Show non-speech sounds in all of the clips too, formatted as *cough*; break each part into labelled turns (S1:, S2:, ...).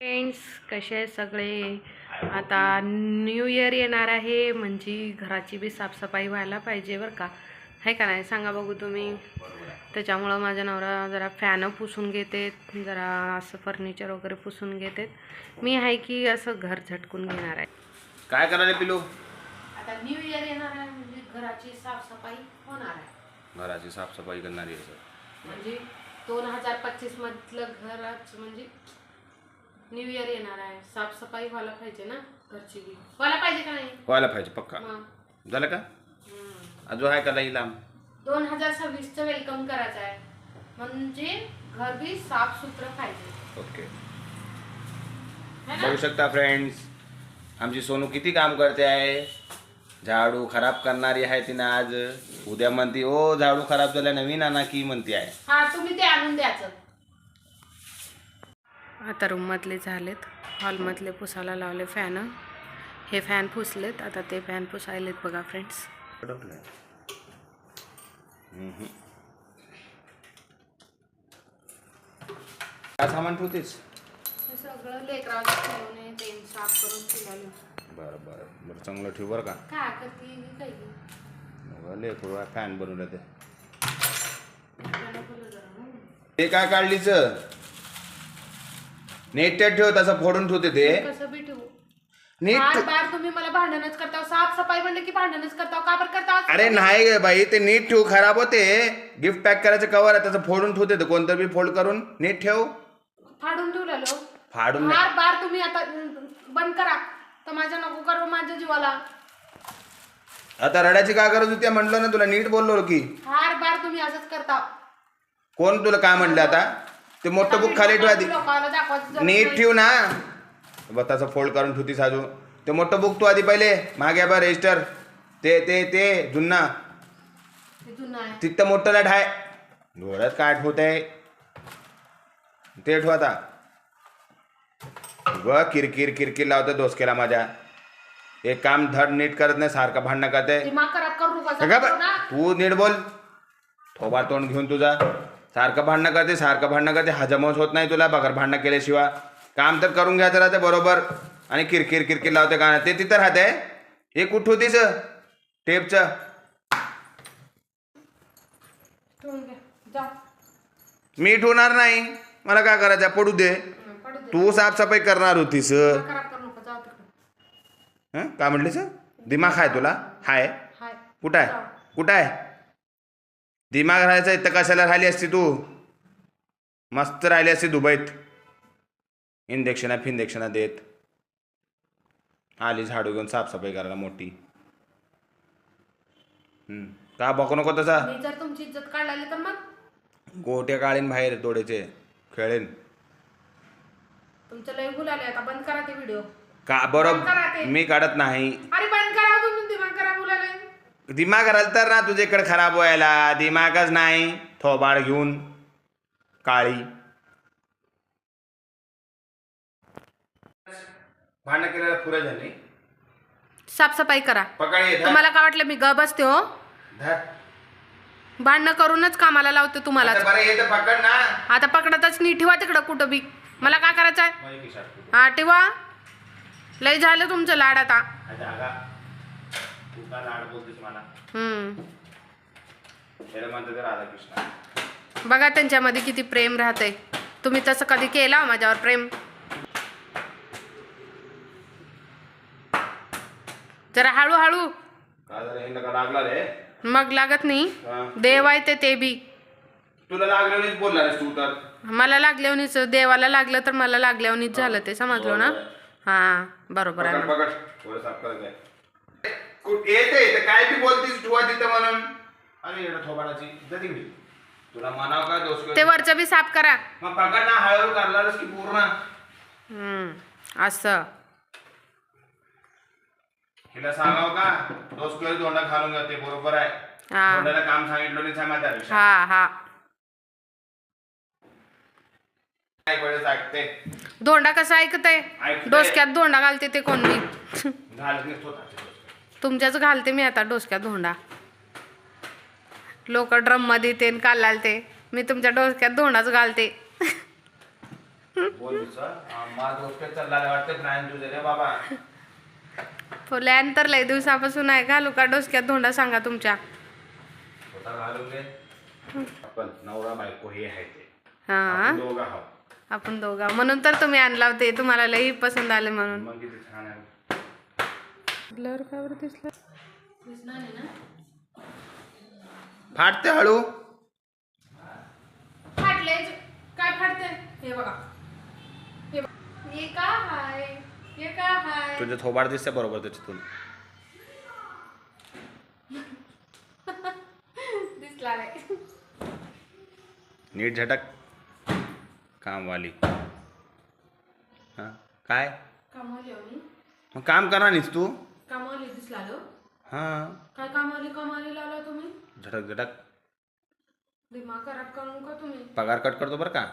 S1: Friends कसे आहे सगळे? आता न्यू इयर येणार आहे म्हणजे घराची बी साफसफाई व्हायला पाहिजे बरं का. आहे का नाही? सांगा बघू तुम्ही. त्याच्यामुळं माझा नवरा जरा फॅनं पुसून घेते जरा असं फर्निचर वगैरे पुसून घेते मी आहे की असं घर झटकून घेणार आहे.
S2: काय करायला पिलू?
S1: आता न्यू इयर येणार आहे म्हणजे घराची साफसफाई होणार आहे.
S2: घराची साफसफाई करणारी आहे सर.
S1: म्हणजे दोन हजार पच्चीस मधलं घराच म्हणजे न्यू इयर येणार आहे. साफसफाई व्हायला पाहिजे ना घरची बी व्हायला पाहिजे का नाही?
S2: व्हायला पाहिजे पक्का.
S1: मग
S2: झालं का? अजून आहे का लई लांब?
S1: दोन हजार सव्वीसचं वेलकम करायचं आहे. म्हणजे घर बी साफ सुथरं पाहिजे.
S2: ओके.
S1: है ना?
S2: बघू शकता फ्रेंड्स आमची सोनू किती काम करते आहे? झाडू खराब करणारी आहे तिनं आज. उद्या म्हणते ओ झाडू खराब झाल्या नवीन आणा की म्हणते आहे.
S1: हा तुम्ही ते आणून द्याचं आता रूममधले झालेत हॉलमधले पुसायला लावले फॅन हे फॅन पुसलेत आता ते फॅन पुसायलेत बघा फ्रेंड्स
S2: हम्म. काय सामान ठेवतेस?
S1: सगळं लेकराचं ठेवणे ते साफ करून ठेवायला.
S2: बरं बरं. बरं चांगलं ठेव बरं का?
S1: काय करते? ही काही
S2: मग लेकरू फॅन
S1: जरा, हं.
S2: ते काय काढलीच नेट ठेव तसं फोडून ठेवते ते.
S1: कसं बी ठेवू?
S2: नीट
S1: बार बार तुम्ही मला भांडणच करता साफसफाई म्हणलं की भांडणच करता का बरं करता
S2: अरे नाही गे बाई ते नीट ठेव खराब होते. गिफ्ट पॅक करायचं कवर आहे त्याचं फोडून ठेवते ते. कोणतं बी फोल्ड करून नीट ठेव.
S1: फाडून ठेवलेलो
S2: फाडून नाही.
S1: बार बार तुम्ही आता अं, बंद करा. तर माझ्या नको करू माझ्या जीवाला.
S2: आता रडायची काय गरज होती? म्हटलं ना तुला नीट बोललो की.
S1: हार बार तुम्ही असंच करता.
S2: कोण तुला काय म्हणलं आता? ते मोठं बुक खाली ठेव आधी
S1: लोकांना दाखवायचं जरूर
S2: नीट. ठेव ना. बघ तसं फोल्ड करून ठेवतीस अजून. ते मोठं बुक तू आधी पहिले. मागे बा रजिस्टर ते ते ते जुन्ना.
S1: ते जुनं आहे.
S2: तिथं मोठं लाट आहे डोळ्यात काय आठवत आहे ते ठेव आता. ग किरकिर किरकिर लावतं डोसकेला माझ्या. एक काम धड नीट करत नाही सारखं भांडणं करते.
S1: दिमाग खराब करू नका
S2: का
S1: करू ना.
S2: तू नीट बोल. थोबा तोंड घेऊन तुझा. सारखं भांडणं करते सारखं भांडणं करते. हजमच होत नाही तुला बगर भांडणं केल्याशिवाय. काम तर करून घ्यायचं राहते बरोबर. आणि किरकिर किरकिर लावते का ते तिथं राहते. हे कुठं होतीस? टेपचं.
S1: ठेवून घ्या. जा.
S2: मीठ होणार नाही. मला काय करायचं? पडू दे. तू साफसफाई करणार होतीस. हं? काय म्हटलीस? दिमाग आहे तुला? हाय. कुठं आहे? कुठं आहे? दिमाग राहायचा इथं कशाला राहिली असती तू? मस्त राहिली असती दुबईत. इंजेक्शना फिंजेक्शना देत. आली झाडू घेऊन साफसफाई करायला मोठी. का बघू नको तसा?
S1: जर तुमची इज्जत काढली तर मग?
S2: गोट्या काढीन बाहेर तोडेचे खेळेन.
S1: तुमचं लय गुलाले आता बंद करा ते व्हिडिओ
S2: का
S1: बंद करा
S2: बरोबर
S1: ते.
S2: मी काढत नाही.
S1: अरे बंद करा हो तुम्ही दिमाग गुलाले
S2: दिमाग राहिलं तर ना तुझ्याकडे खराब व्हायला. दिमागच नाही. थोबाड घेऊन. काळी. भांडण केलेला पुरे झाले
S1: साफसफाई करा.
S2: पकड ये, धर.
S1: तुम्हाला काय वाटलं मी ग बसते हो?
S2: धर.
S1: भांडणं करूनच कामाला लावते तुम्हाला
S2: आता बरं ये तर पकड ना.
S1: आता पकडतच नी ठेवा तिकडं कुठं बी. मला काय करायचं आहे. हा ठेवा. लय झालं तुमचं लाड आता. हम्म.
S2: राधाकृष्ण.
S1: बघा त्यांच्यामध्ये किती प्रेम राहते तुम्ही तसं कधी केला माझ्यावर प्रेम? जरा हळूहळू.
S2: का जरा हिंड का लागला रे?
S1: मग लागत नाही.
S2: हा.
S1: देव आहे ते ते बी.
S2: तुला लागल्यानेच बोलला रे तू तर.
S1: मला लागल्यावनीच देवाला लागलं तर मला लागल्यावनीच झालं ते समजलो ना? हा बरोबर आहे
S2: पकड पकड थोडं साफ करायचं आहे कुठ- येते येते काय बी बोलतीस ठुवा तिथं म्हणून. अरे येणं थोबाडाची जा तिकडे तुला म्हणावं का दोष?
S1: ते वरचं बी साफ करा.
S2: मग पकड ना हळूहळू करणारच की पूर्ण.
S1: हम्म असं.
S2: हिला सांगावं का दोष कर जाते बरोबर आहे.
S1: हा.
S2: काम सांगितलं नाही सांगा
S1: हा हा
S2: काय वेळेस ऐकते?
S1: धोंडा कसा ऐकते
S2: ऐकते.
S1: डोसक्यात धोंडा घालते ते कोण मी?
S2: घालत नाही स्वतःचे
S1: तुमच्याच घालते मी आता डोसक्यात धोंडा. लोक ड्रममध्ये ते काढाल ते मी तुमच्या डोक्यात धोंडाच घालते.
S2: बोल माझं डोक्यात चालला वाटतं प्लॅन तुझे रे बाबा.
S1: प्लॅन तर लय दिवसापासून आहे. घालू का डोसक्यात धोंडा सांगा तुमच्या.
S2: स्वतः घालून घे. आपण नवरा बायको हे आहे ते.
S1: हा.
S2: आपण दोघं आहोत.
S1: आपण दोघा. म्हणून तर तुम्ही आणला होते तुम्हाला लई पसंत आले म्हणून. ब्लर का बरं दिसलं.
S2: फाटते हळू.
S1: फाटले काय फाटते हे बघा. हे बघा. हे का हाय? हे का हाय?
S2: तुझे थोबाड दिसते बरोबर त्याच्यातून. *laughs*
S1: दिसला नाही.
S2: नीट झटक. कामवाली. हा काय?
S1: कामावली
S2: मग काम करा नाहीस तू?
S1: कामावली दिसला लो
S2: हा.
S1: काय कामावली कामावली लावला तुम्ही?
S2: झटक झटक
S1: दिमाग खराब करू का तुम्ही.
S2: पगार कट करतो बरं का?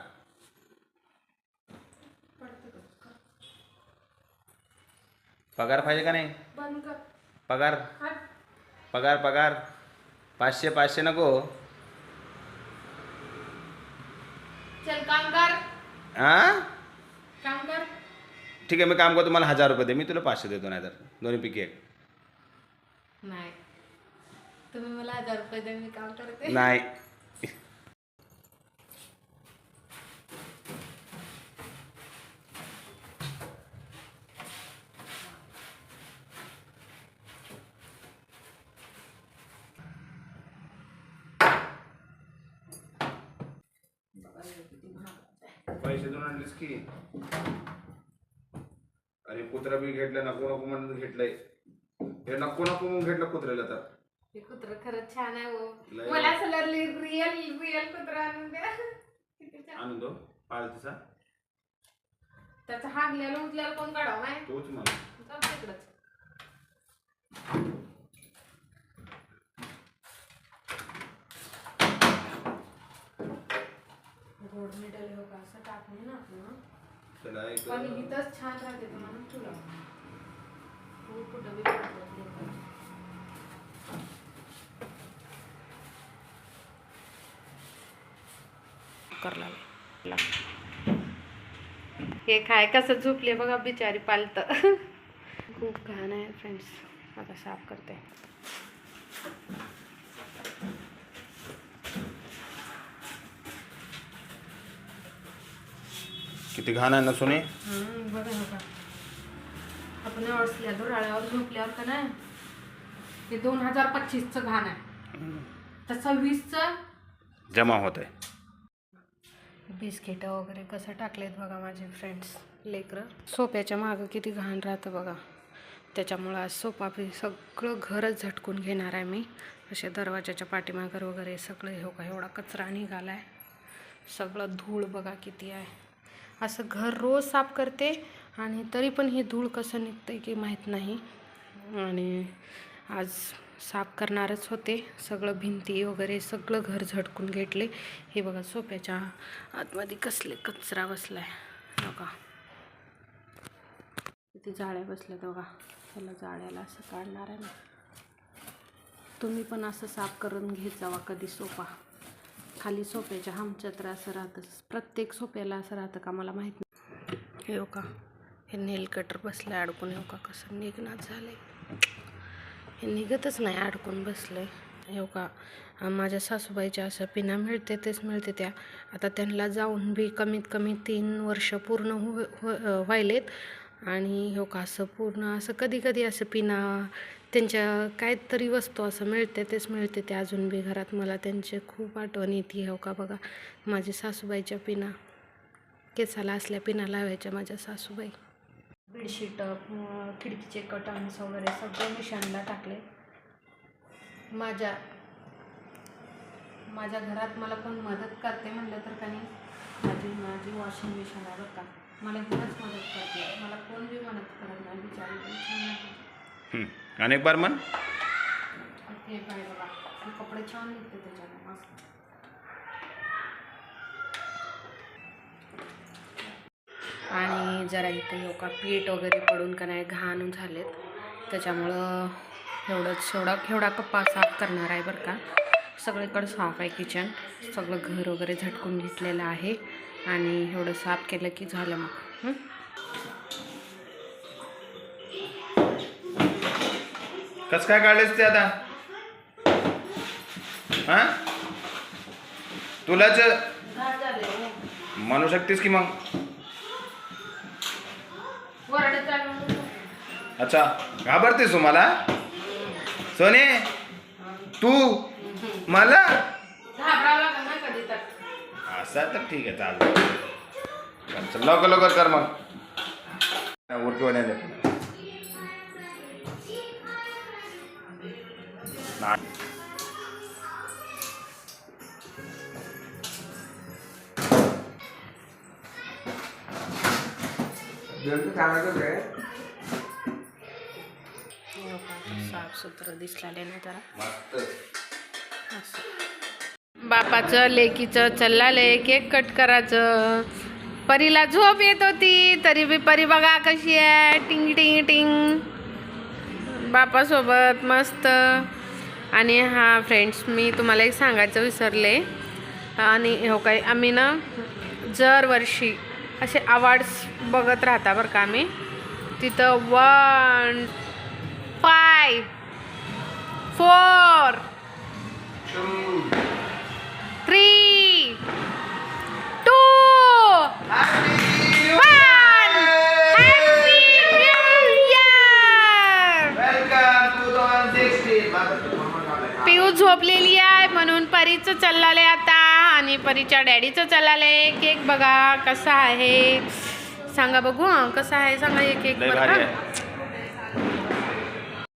S1: पडते का?
S2: पगार पाहिजे का नाही?
S1: बंद कर.
S2: पगार. पगार पगार. पाचशे पाचशे नको.
S1: चल काम कर.
S2: हा
S1: काम कर.
S2: ठीक आहे मी काम करतो मला हजार रुपये दे. मी तुला पाचशे देतो नाही तर दोन्ही पैकी एक.
S1: नाही. तुम्ही मला हजार रुपये दे मी काम करते.
S2: नाही. आणलेस की. अरे कुत्रा बी घेतलं नको नको म्हणून घेतलंय. हे नको नको म्हणून घेतलं कुत्र्याला तर.
S1: हे कुत्र खरंच छान आहे हो.
S2: लय-
S1: मला असं रिअल रिअल कुत्रा आणून द्या. किती छान.
S2: आणून दो पाळतीचा
S1: त्याचा हागल्याला उठल्याला कोण काढावं नाही
S2: तोच म्हणा
S1: जाऊ तिकडंच. रोड मिडल हो का? असं टाकून ना आपण
S2: एक
S1: पण इथंच छान राहते तुम्हाला तुला. तू कुठं बी पडतो लोकं. करला हे काय कसं झोपले बघा बिचारी पालत. *laughs* खूप घाण आहे फ्रेंड्स आता साफ करते.
S2: किती घाण आहे ना सोने?
S1: हम्म, बघा बघा. आपण असल्यावर राळ्यावर झोपल्यावर का नाही? हे दोन हजार पच्चीसचं घाण आहे. तर सव्वीसचं
S2: जमा होत आहे.
S1: बिस्किट वगैरे कसं टाकलेत बघा माझे फ्रेंड्स लेकरं. सोप्याच्या मागं किती घाण राहतं बघा. त्याच्यामुळं आज सोपा बी सगळं घरच झटकून घेणार आहे मी. असे दरवाजाच्या पाठीमागं वगैरे सगळं हो का एवढा कचरा निघाला आहे सगळं धूळ बघा किती आहे. असं घर रोज साफ करते आणि तरी पण हे धूळ कसं निघतं की माहीत नाही. आणि आज साफ करणारच होते. सगळं भिंती वगैरे सगळं घर झटकून घेतले. हे बघा सोप्याच्या आतमध्ये कसले कचरा बसला आहे बघा. तिथे जाळ्या बसल्यात बघा. त्याला जाळ्याला असं काढणार आहे ना तुम्ही पण असं साफ करून घेत जावा कधी सोपा. खाली सोप्याच्या आमच्या तर असं राहतं प्रत्येक सोप्याला असं राहतं का मला माहीत नाही. येऊ हो का? हे नेल कटर बसलं अडकून. येऊ हो का? कसं निघणार झालंय? हे निघतच नाही अडकून बसलं आहे येऊ हो का? माझ्या सासूबाईच्या असं पिना मिळते तेच मिळते त्या. आता त्यांना जाऊन बी कमीत कमी तीन वर्ष पूर्ण हो व्हायलेत. आणि हो का? असं पूर्ण असं कधी कधी असं पिना त्यांच्या काहीतरी वस्तू असं मिळते तेच मिळते ते अजून बी घरात. मला त्यांचे खूप आठवण येते हो का बघा. माझी सासूबाईच्या पिना केसाला असल्या पिना लावायच्या माझ्या सासूबाई. बेडशीट खिडकीचे कटन्स वगैरे सगळे मिशानला टाकले. माझ्या माझ्या घरात मला कोण मदत करते म्हणलं तर काही माझी माझी वॉशिंग मशीन आहे बरं का. मला कोणच मदत करते मला कोण बी मदत करत नाही बिचारी.
S2: अनेक बार मन
S1: कपडे छान निघते आणि जरा इथे योका पीठ वगैरे पडून का नाही घाण झालेत. त्याच्यामुळं एवढंच एवढा एवढा कप्पा साफ करणार आहे बरं का. सगळीकडं साफ आहे किचन सगळं घर वगैरे झटकून घेतलेलं आहे. आणि एवढं साफ केलं की झालं मग.
S2: कस काय काढलेस ते आता? हा? तुलाच म्हणू शकतेस की मग? अच्छा घाबरतेस तू मला? सोने तू मला? असा तर ठीक आहे चालेल. लवकर लवकर कर मग. उरकी होण्याचं नाही
S1: साफ सुथरं दिसलेलं ना जरा?
S2: मस्त.
S1: असं. बापाचं लेकीचं केक कट करायचं. परीला झोप येत होती तरी बी परी बघा कशी आहे. टिंग टिंग टिंग. बापासोबत मस्त. आणि हा फ्रेंड्स मी तुम्हाला एक सांगायचं विसरले. आणि हो काय आम्ही ना दरवर्षी असे अवॉर्ड्स बघत राहता बरं का आम्ही. तिथं वन फाय फोर three, परीचं चाललालंय आता आणि परीच्या डॅडीचं चाललालंय केक बघा कसा आहे? सांगा बघू कसा आहे? सांगा हे केक
S2: आहे.